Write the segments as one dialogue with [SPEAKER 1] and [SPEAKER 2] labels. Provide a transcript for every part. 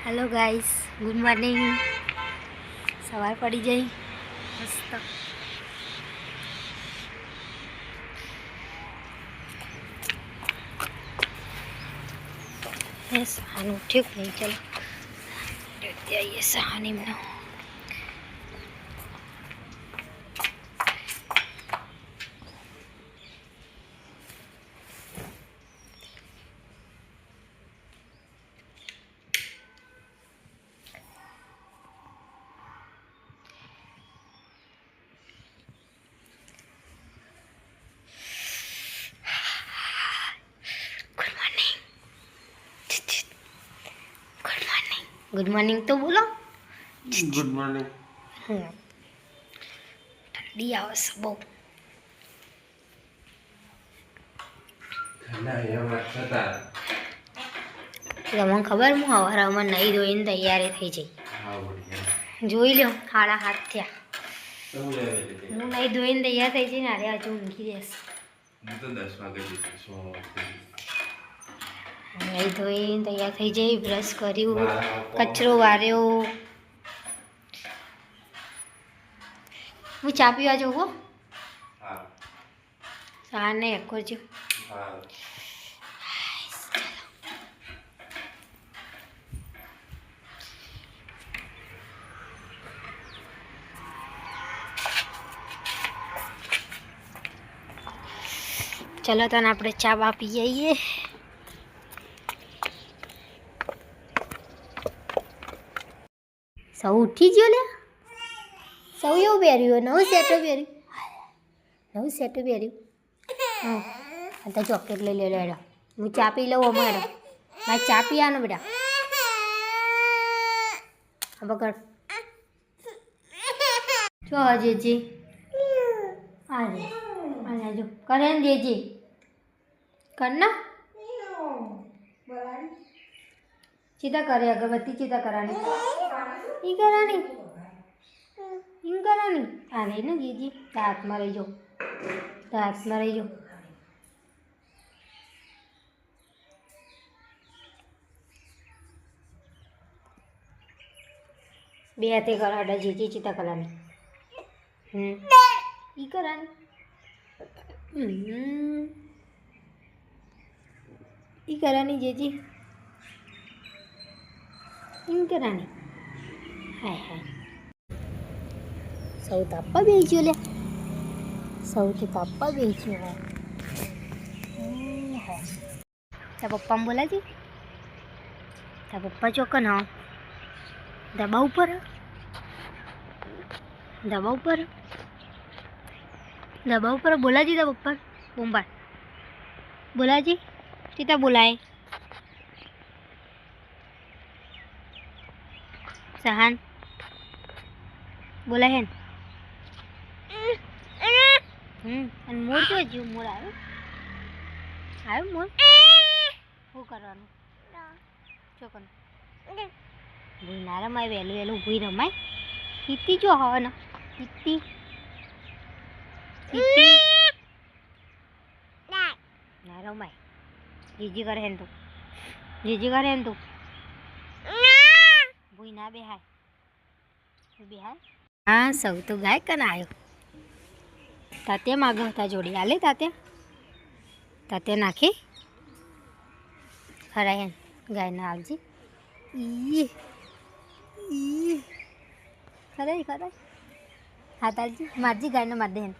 [SPEAKER 1] Hello guys good morning સવાર પડી જઈ મસ્ત એ સહાનું ઉઠ્યું કે નહીં ચલો જઈએ Sahani સહાનીમનો good morning good morning good morning તો બોલો.
[SPEAKER 2] ગુડ મોર્નિંગ
[SPEAKER 1] ઠંડી આવે છે બહુ. તમને ખબર હું હવારમાં નહીં ધોઈને તૈયારી થઈ જઈ. જોઈ લ્યો હાડા હાથ થયા. હું નહીં ધોઈને તૈયાર થઈ જઈને અરે હજુ ઊંઘી જશે
[SPEAKER 2] હું તો દસ વાગે
[SPEAKER 1] નહીં ધોઈને તૈયાર થઈ જઈ બ્રશ કર્યું કચરો વાર્યો. હું ચા પીવા જવું હો?
[SPEAKER 2] હા.
[SPEAKER 1] ને એક કરજો ચલો તને આપણે ચા બા પી આવીએ સૌ ઉઠી ગયો લે સૌ એવું પહેર્યું નવું સેટો પહેર્યું નવું સેટો પહેર્યું હા તો ચોકલેટ લઈ લે એડો હું ચા પી લઉં અમારો મારે ચા પીવાનો બેટા. હા પકડ. જો હજી આજે આજે જો. કરે ને દેજી કર ના. ચીતા કરે, અગરબત્તી ચીતા કરાની. કરાની આ લે ને જીજી. હાથમાં રહી જાઓ હાથમાં રહી જાઓ બે હાથે કરાડા જીજી ચિતા કરાની હમ. ઈ કરાની હમ. ઈ કરાની જેજી. એમ કરાની હાય હાય સૌ તાપવા બેસ્યો લે સૌથી તાપવા બેસ્યો હોય તા પપ્પાને બોલાજી તા પપ્પા ચોકન હા દબા ઉપર દબા ઉપર દબા ઉપર બોલાજી તા પપ્પા બોમ્બા બોલાજી સીતા બોલાય સહાન બોલા હેન. હમ. અને મોર તો જીવ મોર આવ્યો? આવ્યો મોર શું કરવાનું? ચોકન ભૂઈ ના રમાય વહેલું વહેલું ભૂઈ રમાય. હિત્તી જો હવે ને ના રમાય. જીજી કરે હેન તું. જીજી કરે હેન તું. ભૂઈ ના બેહાય. બેહાય? હા સૌ તો ગાય કન આવ્યો તાતે માગો તા જોડી. આલે તાતે તાતે નાખી. ખરા હેન ગાય ના આવજી ઈ ઈ ખરાય ખરાય. હા તાલજી મારજી ગાયને માર દે હેન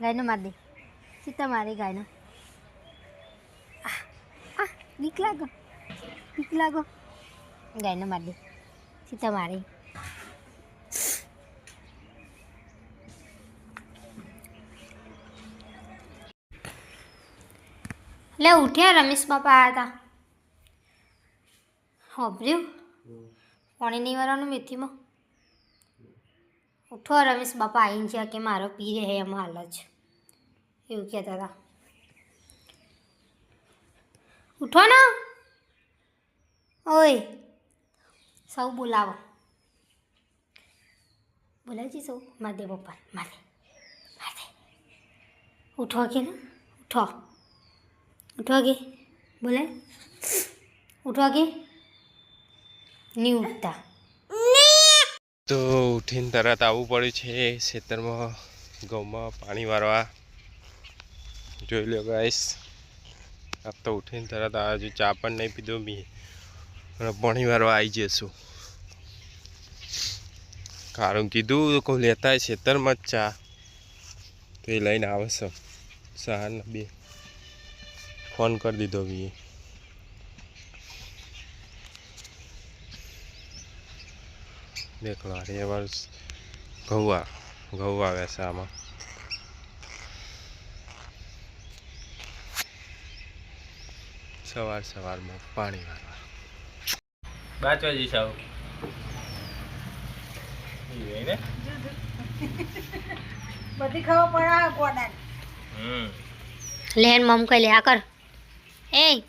[SPEAKER 1] ગાયને માર દે. સીતા મારી ગાયને. આહ, આહ બીક લાગો. બીક લાગો. ગાયને માર દે. સીતા મારી. લે, ઉઠ્યા રમેશ બાપા હતા હોભર્યું? પાણી નહીં વાળવાનું મેથીમાં? ઉઠો રમેશ બાપા આવીને છે કે મારો પી રહે એમ હાલ જ. એવું કહેતા હતા ઉઠો ને. ઓય, સૌ બોલાવો. બોલાવજી સૌ. માદે પપ્પા માદે માદે ઉઠો કે ને? ઉઠો. ઉઠો કે બોલે ઉઠો કે નહીં ઉઠતા
[SPEAKER 3] તો ઉઠીને તરત આવવું પડ્યું છે ખેતરમાં ઘઉંમાં પાણી વારવા જોઈ લો ગાઈસ આપ તો ઉઠીને તરત આવ્યા છું ચા પણ નહીં પીધો મી પાણી વારવા આવી જશું કારણ કીધું કોઈ લેતા હોય ખેતરમાં જ ચા તો એ લઈને આવશો સહારના બે ફોન કરી દીધો બી દેખ લો એ વર્ષ ઘઉં આ ઘઉં આવ્યા છે આમાં સવાર સવારમાં પાણી વાળવા પાંચ વાગે સાવ ને
[SPEAKER 4] બધી ખબર પડે ગોડા
[SPEAKER 3] હમ
[SPEAKER 1] લહેન મમ કઈ લે આ કર એ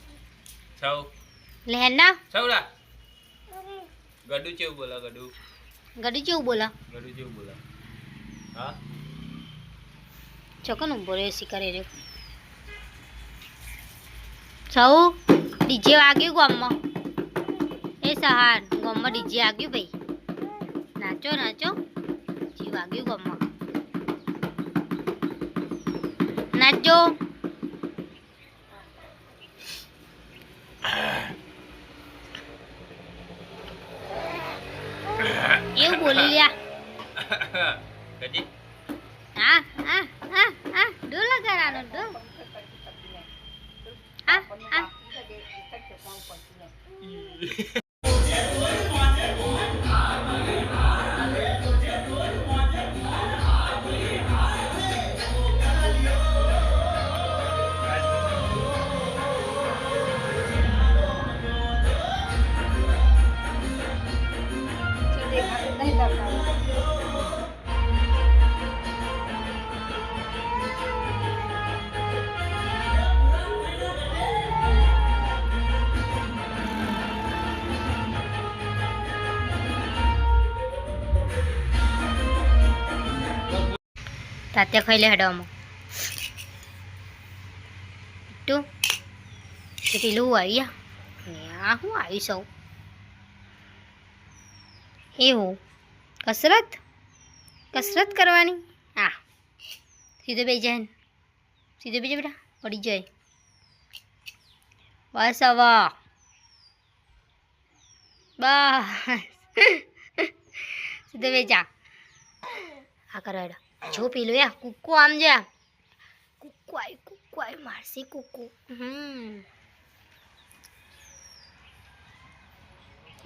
[SPEAKER 3] સૌ
[SPEAKER 1] લહેન ના?
[SPEAKER 3] સૌરા ગડુ કેવું બોલા ગડુ?
[SPEAKER 1] ગડુ જેવું બોલા?
[SPEAKER 3] ગડુ કેવું બોલા? હા?
[SPEAKER 1] ચોકન ઊભો રહ્યો શિકારે રહ્યો. સૌ ડીજે વાગ્યું ગામમાં. એ સહાર ગામમાં ડીજે વાગ્યું ભાઈ. નાચો નાચો. જી વાગ્યું ગામમાં. નાચો એવું બોલી લ્યા
[SPEAKER 3] કદી
[SPEAKER 1] હા હા હા હા ડોલ લગાડવાનો ડોલ હા હા
[SPEAKER 4] નહીં દરકાર
[SPEAKER 1] તાતે ખાઈ લે હડવામાં તું તે પેલું આવ્યા આ હું આવી સૌ એવું? કસરત? કસરત કરવાની? હા સીધો બે જાય ને. સીધો બેજા બેટા. પડી જાય. બસ હવે. બસ. સીધો બે જા. આ કરો હેડો. જો પેલું યા કુક્કુ આમ જા કુક્કુ આવી કુક્કુ આવી મારશે કુક્કુ હમ.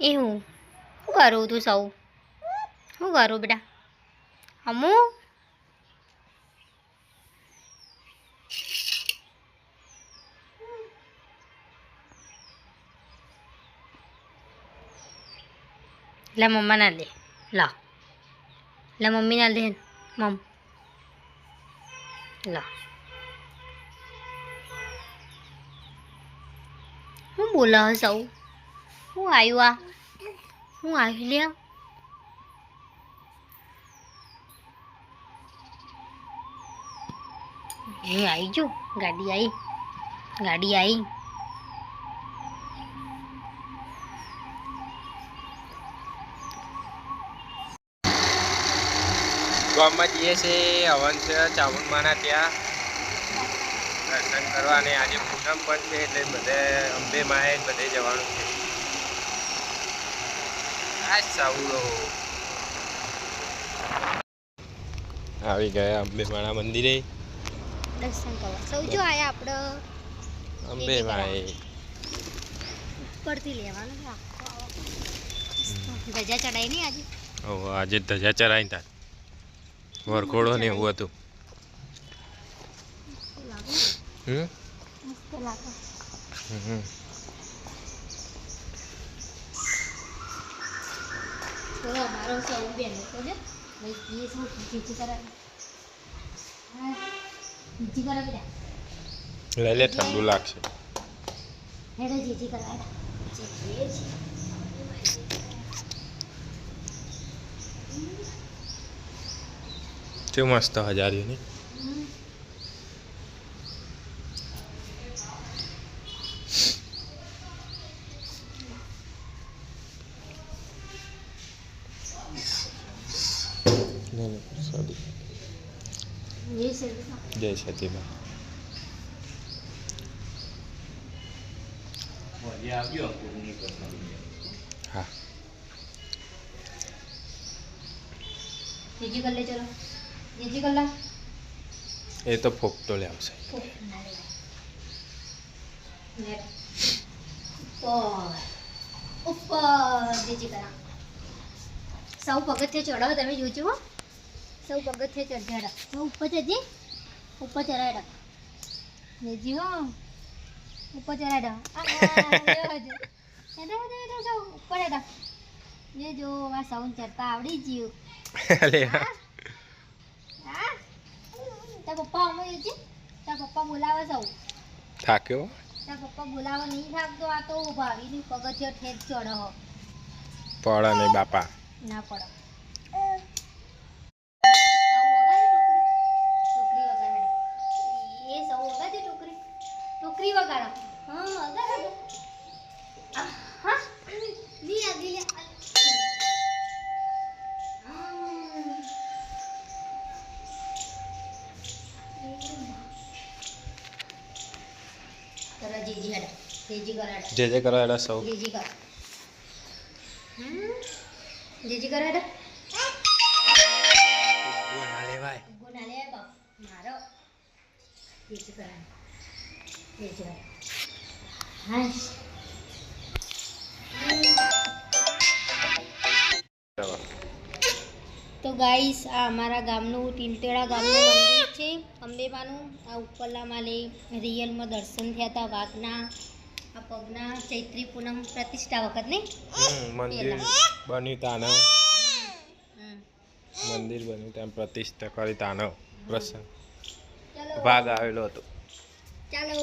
[SPEAKER 1] એ હું શું કરું તું સૌ શું કરું બેટા અમુ લે મમ્મા ના લે લા લે મમ્મી ના લે મમ લા હું બોલા સૌ હું આવ્યું આ હું આવી લ્યા હું આવી જો, ગાડી આવી ગાડી આવી
[SPEAKER 3] ગામમાં જઈએ છીએ, હવન છે, ચામુંડમાના ત્યાં. દર્શન કરવા અને આજે પૂનમ પણ છે, એટલે બધે અંબે માએ બધે જવાનું છે. સાવડો આવી ગયા અંબે મંદિરે.
[SPEAKER 1] દર્શન કરવા. સૌ જો આયા આપણે
[SPEAKER 3] અંબે માએ
[SPEAKER 1] ઉપરથી લેવાનું છે આખો. ધજા ચડાઈ નહીં આજે?
[SPEAKER 3] ઓ આજે ધજા ચડાઈ તા વરઘોડો ને એવું હતું. હમ હમ.
[SPEAKER 1] બોલો મારો સૌ બેન તો ને. ભાઈ એ શું જીજી જીજી
[SPEAKER 3] લે ઠંડુ લાગશે.
[SPEAKER 1] હેડે જીજી જીજી
[SPEAKER 3] કેવું મસ્ત હજારીઓની
[SPEAKER 1] શ્રી
[SPEAKER 3] જય
[SPEAKER 2] કરવાની.
[SPEAKER 3] હા. એ તો ફોકતો લે આવશે.
[SPEAKER 1] સૌ પગથિયે ચડાવો તમે જોજો સૌ પગથિયે ચઢાડા સૌ ઉપર જજી ઉપર ચડાડા જી હો. ઉપર ચડાડા સૌ ઉપર હેડા જે જો આ સાઉન્ડ ચડતા આવડી ગયું. હા. તારા પપ્પા અમે છે તારા પપ્પા બોલાવે સૌ.
[SPEAKER 3] થાક્યો?
[SPEAKER 1] તારા પપ્પા બોલાવે નહીં થાકતો આ તો ભાવીની પગથિયો ઠેક ચડો
[SPEAKER 3] પડા નહીં બાપા.
[SPEAKER 1] ના પડે.
[SPEAKER 3] જે જે કરો એડા સૌ.
[SPEAKER 1] જીજી કરો. હમ? જીજી કરો હેડો
[SPEAKER 3] ના લેવાય.
[SPEAKER 1] ગુના લે બાપ મારો. જીજી કરો. જીજી કરો. તો ગાઈસ આ અમારા ગામનું ટીલટેડા ગામનું મંદિર છે. અંબેમાનું આ ઉપરલા માલે રિયલમાં દર્શન થયા હતા વાઘના. આ પગના ચૈત્રી પૂનમ પ્રતિષ્ઠા વખત ને
[SPEAKER 3] હમ, મંદિર બન્યું તાનો મંદિર બન્યું ત્યાં પ્રતિષ્ઠા કરી તાનો પ્રસંગ ભાગ આવેલો હતો.
[SPEAKER 1] ચાલો.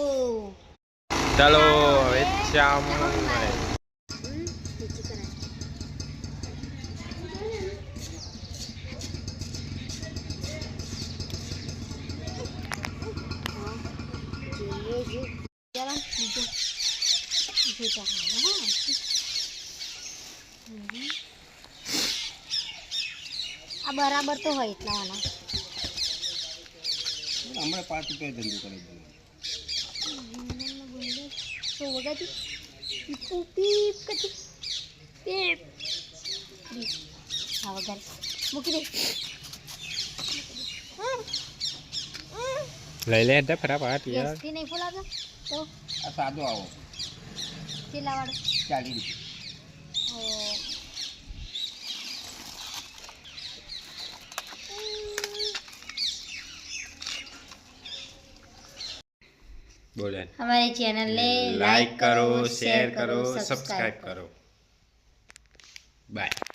[SPEAKER 3] ચાલો હવે શ્યામ.
[SPEAKER 1] તો હાલો હો. હમ. આ બરાબર તો હોય એટલા વાના
[SPEAKER 2] હમણાં પાંચ રૂપિયા ધંધો કરી
[SPEAKER 1] So વગાડી? પીપ પીપ પીપ. હા વગાડ. મૂકી દે.
[SPEAKER 3] લઈ લે ફટાફટ યાર.
[SPEAKER 1] નહીં ફોલાતો તો?
[SPEAKER 2] સાદો આવો.
[SPEAKER 1] કેટલા વાળો
[SPEAKER 2] ચાલી રૂપિયા
[SPEAKER 1] અમારી ચેનલને
[SPEAKER 3] લાઈક કરો શેર કરો સબસ્ક્રાઈબ કરો બાય